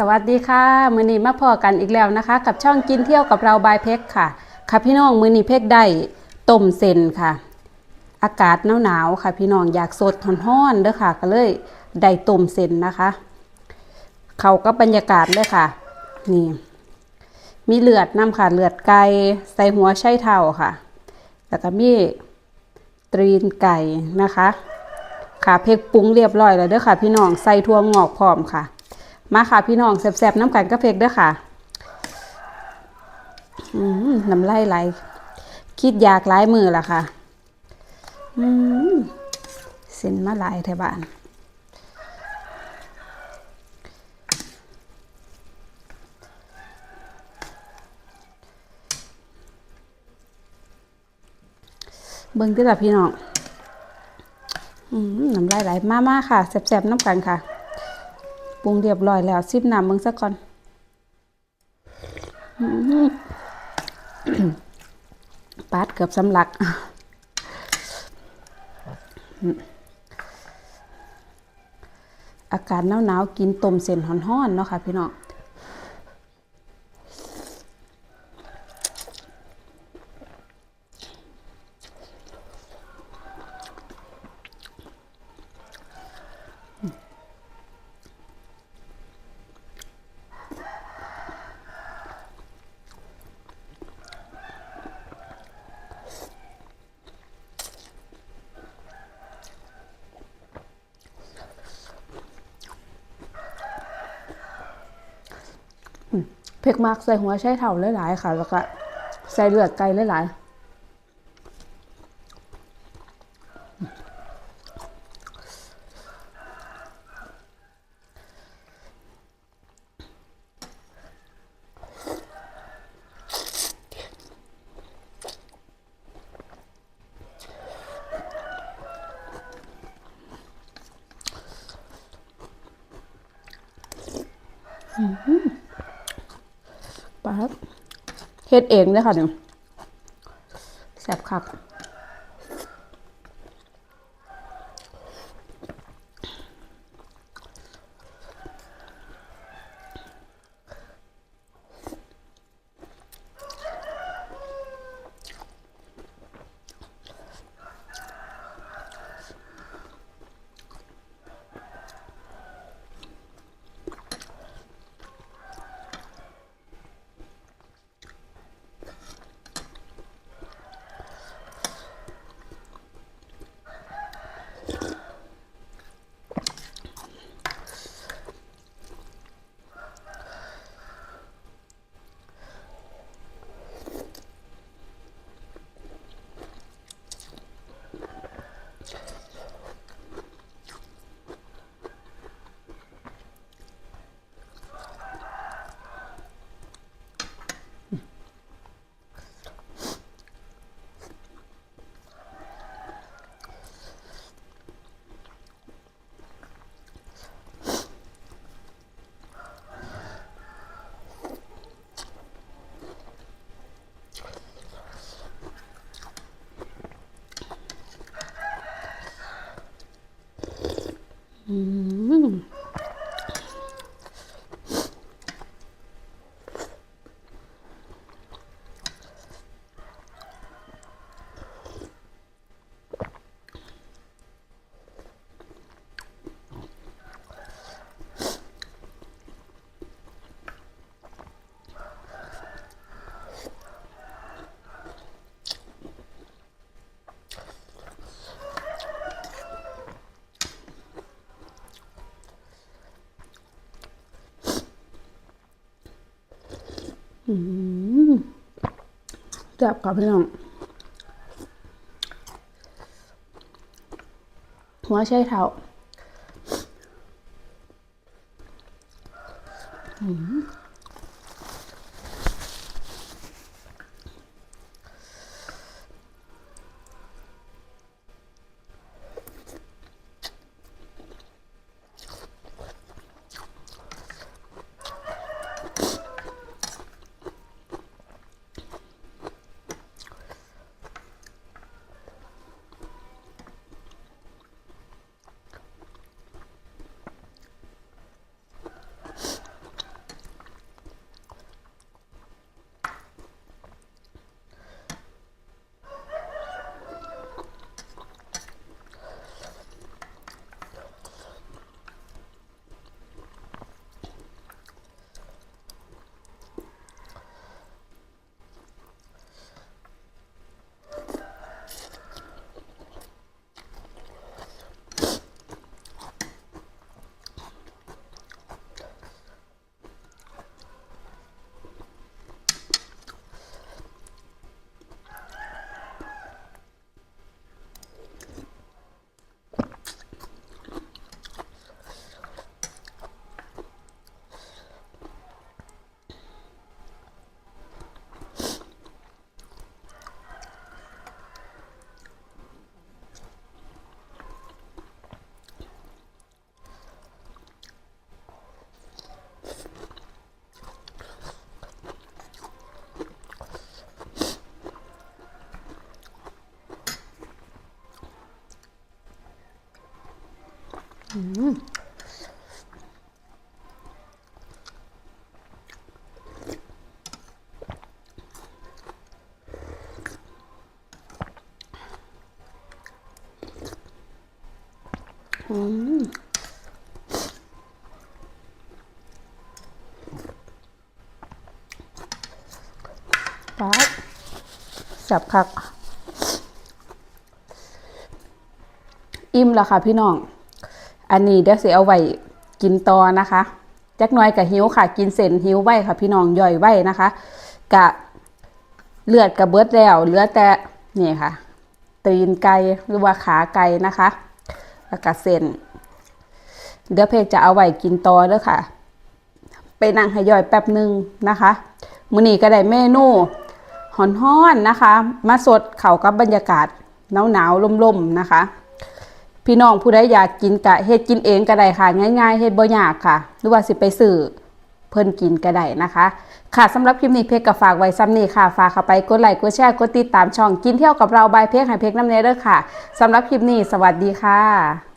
สวัสดีค่ะ มือนี้มาพอกันอีกแล้วนะคะ กับช่องกินเที่ยวกับเราบายเพกค่ะ ค่ะพี่น้องมือนี้เพกได้ต้มเส้นค่ะ อากาศหนาวๆค่ะ พี่น้องอยากสดฮ้อนๆเด้อค่ะ ก็เลยได้ต้มเส้นนะคะ เขาก็บรรยากาศเลยค่ะ นี่ มีเลือดน้ำค่ะเลือดไก่ใส่หัวไช่เท่าค่ะ แล้วก็มีตรีนไก่นะคะ ค่ะเพกปรุงเรียบร้อยแล้วเด้อค่ะ พี่น้องใส่ถั่วงอกพร้อมค่ะ มาค่ะพี่น้องแซ่บๆน้ำกันก็เพกเด้อค่ะน้ำลายไหลคิดอยากหลายมือละค่ะเส้นมาหลายแถวบ้านเบิ่งที่ละพี่น้องอน้ำลายไหลมามาค่ะแซ่บๆน้ำกันค่ะ รุงเรียบร้อยแล้วซิบน้ำมึงสักก่อนปาดเกือบสำลักอากาศหนาวๆกินต้มเส้นห้อนๆเนาะค่ะพี่น้อง เผ็กมากใส่หัวใช้เท่าหลายๆค่ะ แล้วก็ใส่เลือดไก่หลายๆ ปาเฮ็ดเองเลยค่ะเนี่ยแสบคัก จับกับพี่น้อง หัวใช่เท้าอืม ป๊าดสับคัก อิ่มแล้วค่ะพี่น้อง อันนี้เดี๋ยวสิเอาไว้กินต่อนะคะจักหน้อยกับหิวค่ะ กินเส้นหิวไว้ค่ะ พี่น้องย่อยไว้นะคะกะเลือดกระเบิดแล้วเหลือแต่นี่ค่ะ ตีนไก่หรือว่าขาไก่นะคะแล้วก็เส้นเดี๋ยวเพจจะเอาไว้กินต่อเด้อค่ะ ไปนั่งให้ย่อยแป๊บหนึ่งนะคะมื้อนี้ก็ได้เมนูฮ้อนๆนะคะ มาสดเข้ากับบรรยากาศหนาวๆลมๆนะคะ พี่น้องผู้ใดอยากกินกะเฮ็ดกินเองก็ได้ค่ะ ง่าย ๆเฮ็ดบ่ยากค่ะ หรือว่าสิไปซื้อเพิ่นกินก็ได้นะคะ ค่ะสำหรับคลิปนี้เพกก็ฝากไว้ซ้ำนี้ค่ะ ฝากเข้าไปกดไลค์กดแชร์กดติดตามช่องกินเที่ยวกับเราบายเพกให้เพกน้ำเนเด้อค่ะสำหรับคลิปนี้ สวัสดีค่ะ